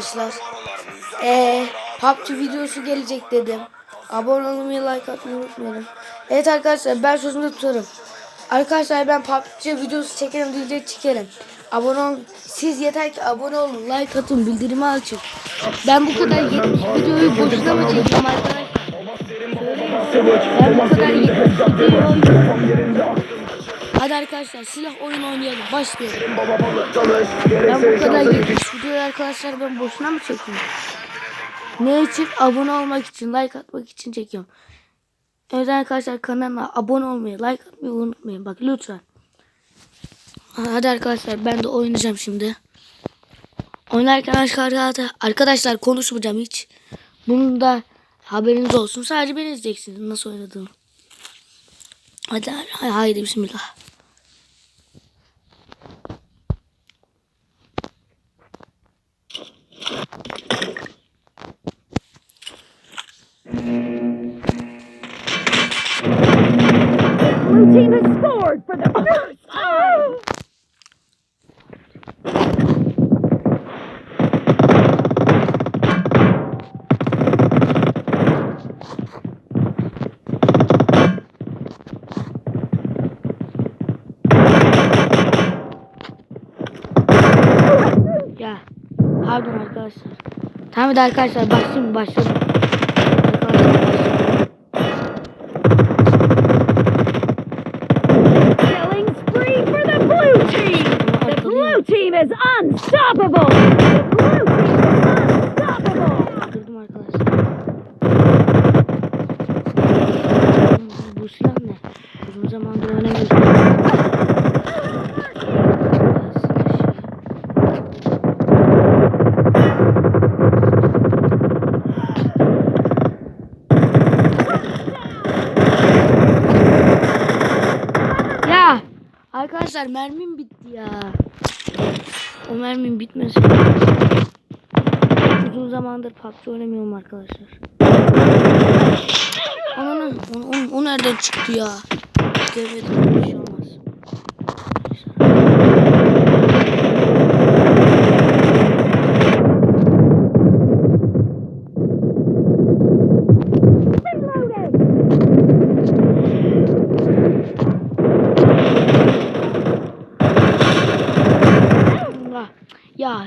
arkadaşlar. Ee, PUBG videosu gelecek dedim. Abone olmayı, like atmayı unutmayalım. Evet arkadaşlar ben sözümde tutarım. Arkadaşlar ben PUBG videosu çekerim, video çekerim. Abone olun. Siz yeter ki abone olun, like atın, bildirimi açın. Ben bu kadar 70 videoyu boşuna mı çekeyim arkadaşlar? Ben bu kadar 70 videoyu arkadaşlar silah oyun oynayalım. Başlayalım. Ben bu kadar 70 videoyu arkadaşlar ben boşuna mı çekiyorum? Ne için? Abone olmak için, like atmak için çekiyorum. Evet arkadaşlar kanalıma abone olmayı, like atmayı unutmayın. Bak lütfen. Hadi arkadaşlar ben de oynayacağım şimdi. Oynarken arkadaşlar, arkadaşlar konuşmayacağım hiç. Bunun da haberiniz olsun. Sadece beni izleyeceksiniz nasıl oynadığımı. Hadi hay- haydi bismillah. Blue team has scored for the first time. Ya pardon arkadaşlar. Tamam hadi arkadaşlar başlayayım başladım. Unstoppable. Kırdım arkadaşlar. Bu silah ne? Uzun zamandır oynamıyorum. Arkadaşlar ya. O mermim. Uzun zamandır PUBG oynamıyorum arkadaşlar. Ananı, o, o, o nereden çıktı ya? Demedim bir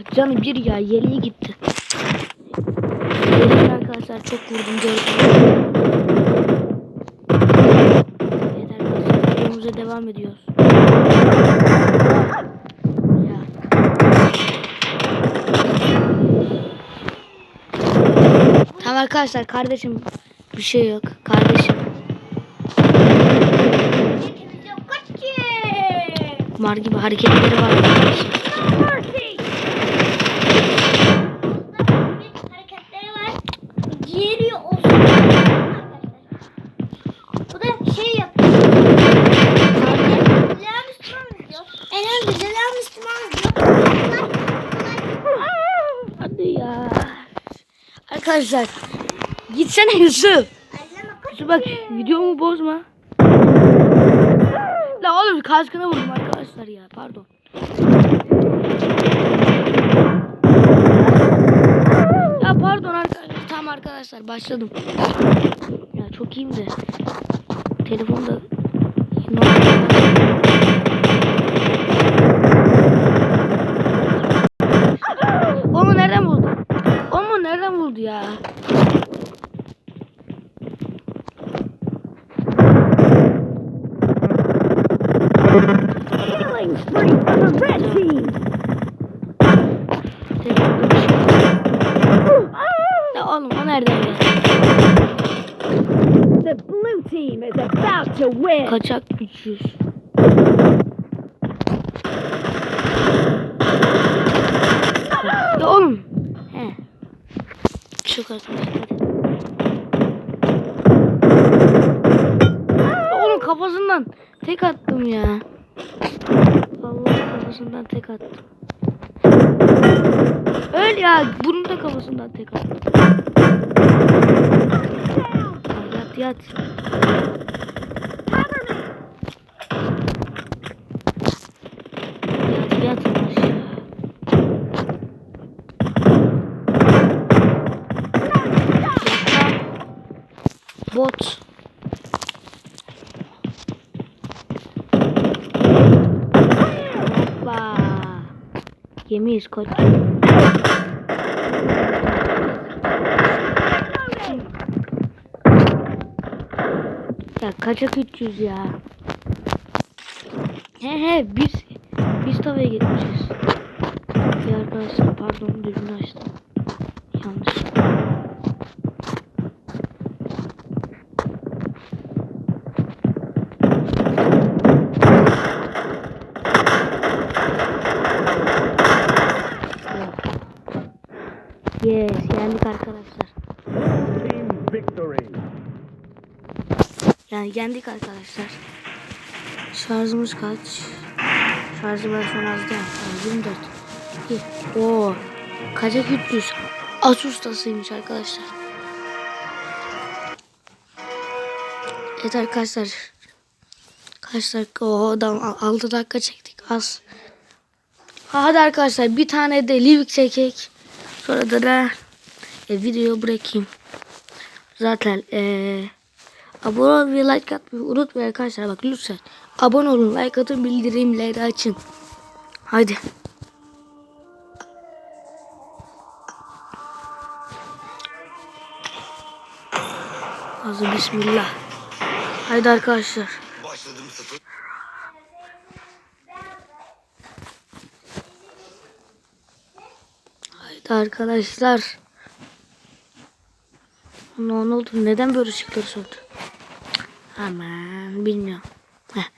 Ya canım bir ya yeleği gitti. Yeleği arkadaşlar çok vurdum gördüm. Evet arkadaşlar videomuza devam ediyoruz. Tamam arkadaşlar kardeşim bir şey yok kardeşim. Mar gibi hareketleri var arkadaşlar. Mercy. hareketleri var. Diğeri olsun. Bu da şey yapıyor. Lea Müslüman diyor. En önce Lea Müslüman diyor. Hadi ya. Arkadaşlar gitsene Yusuf. Yusuf bak videomu bozma. La oğlum kaskına vurdum arkadaşlar ya pardon. Ya pardon arkadaşlar. Arkadaşlar başladım. Ya çok iyiyim de. Telefonda Onu nereden buldu? Onu nereden buldu ya? Killing spree for the red team. Team is about to win. Kaçak 300. Ya oğlum. He. Hadi. Ya oğlum kafasından tek attım ya. Allah kafasından tek attım. Öl ya. Bunun da kafasından tek attım yat yat. Bot. Hoppa. Yemeyiz koç. Ya kaçak 300 ya. He he biz biz tavaya gitmişiz. Ya arkadaşlar pardon düzgün açtım. Yani yendik arkadaşlar. Şarjımız kaç? Şarjı ben son azdı. Ha, 24. İyi. Oo. Kaçak 300. Asus'tasıymış arkadaşlar. Evet arkadaşlar. Kaç dakika? Oo, adam 6 dakika çektik. Az. Hadi arkadaşlar bir tane de Livik çekek. Sonra da, da e, videoyu bırakayım. Zaten eee Abone ol ve like atmayı unutmayın arkadaşlar. Bak lütfen. Abone olun, like atın, bildirimleri açın. Haydi. Hazır bismillah. Haydi arkadaşlar. Haydi arkadaşlar. Ne oldu? Neden böyle ışıkları söndü? Aman bilmiyorum. Heh.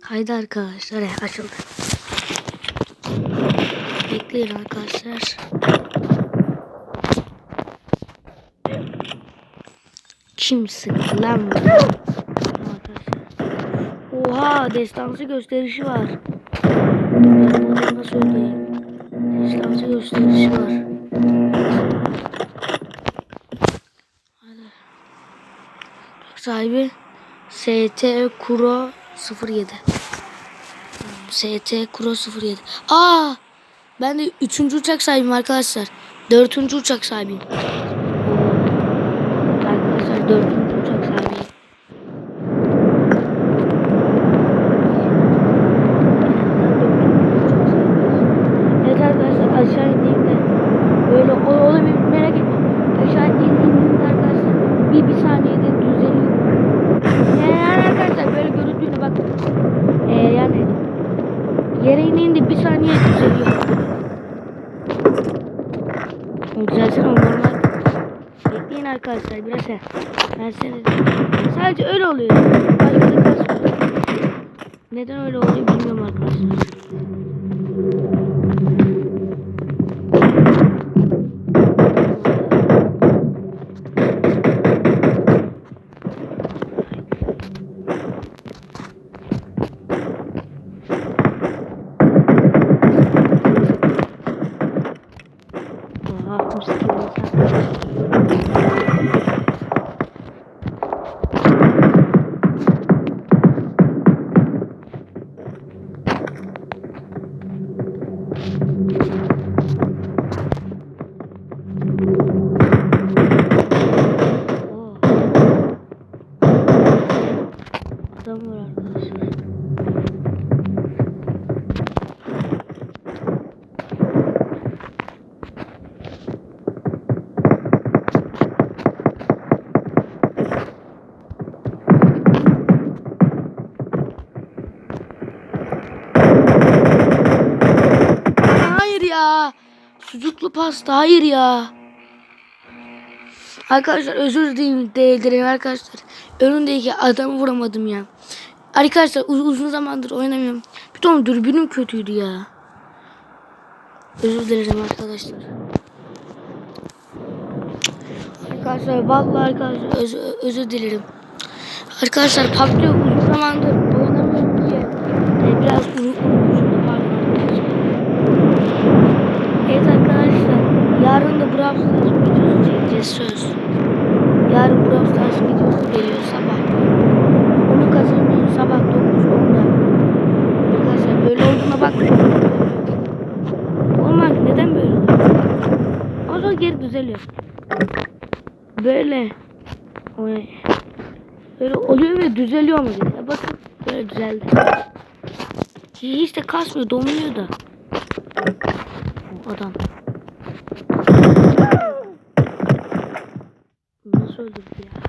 Haydi arkadaşlar açıldı. Bekleyin arkadaşlar. Kim sıktı lan. Oha destansı gösterişi var. Nasıl? Destansı gösterişi var. Hadi. Sahibi ST Kuro 07. ST Kuro 07. Aa! Ben de üçüncü uçak sahibiyim arkadaşlar. Dördüncü uçak sahibiyim. Arkadaşlar dördüncü uçak sahibiyim. Evet arkadaşlar aşağı indiğimde böyle o, o da bir merak etme. Aşağı indiğimde arkadaşlar bir, bir saniyede düzeliyor. Yani arkadaşlar böyle görüntüyle bak. Ee, yani yere indiğinde bir saniye düzeliyor. O Düzelsin o normal. Bekleyin arkadaşlar biraz he. Ben size. Sadece öyle oluyor. Başka. Neden öyle oluyor bilmiyorum arkadaşlar. Adam var arkadaşlar. Hayır ya. Sucuklu pasta hayır ya. Arkadaşlar özür dilerim, arkadaşlar. Önündeki adamı vuramadım ya. Arkadaşlar uz- uzun zamandır oynamıyorum. Bir onun dürbünüm kötüydü ya. Özür dilerim arkadaşlar. Arkadaşlar vallahi arkadaşlar öz- özür dilerim. Arkadaşlar PUBG uzun zamandır oynamıyorum diye e, biraz unutmuşum. Pardon arkadaşlar. Böyle. Böyle. Oluyor ve düzeliyor mu diye. Bakın böyle düzeldi. Hiç de kasmıyor, domuyor da. Adam. Nasıl öldürdü ya?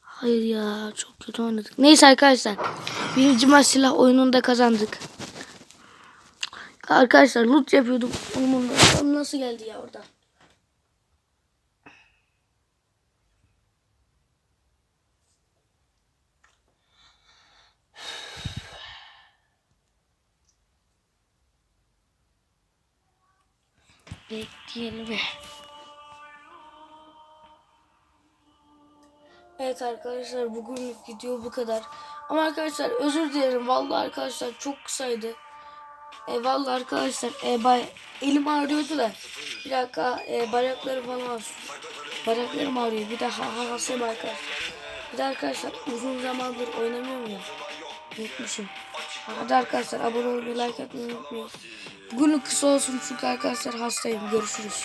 Hayır ya çok kötü oynadık. Neyse arkadaşlar. Birinci maç silah oyununda kazandık. Arkadaşlar loot yapıyordum. Onun da- nasıl geldi ya oradan? Bekleyelim. Evet arkadaşlar bugünlük video bu kadar. Ama arkadaşlar özür dilerim. Vallahi arkadaşlar çok kısaydı. E, vallahi arkadaşlar e, bay, elim ağrıyordu da. Bir dakika e, bacaklarım falan var. Bacaklarım ağrıyor. Bir daha ha, hastayım arkadaşlar. Bir de arkadaşlar uzun zamandır oynamıyorum ya. Unutmuşum. Hadi arkadaşlar abone olmayı like atmayı unutmayın. Bugünlük kısa olsun çünkü arkadaşlar hastayım. Görüşürüz.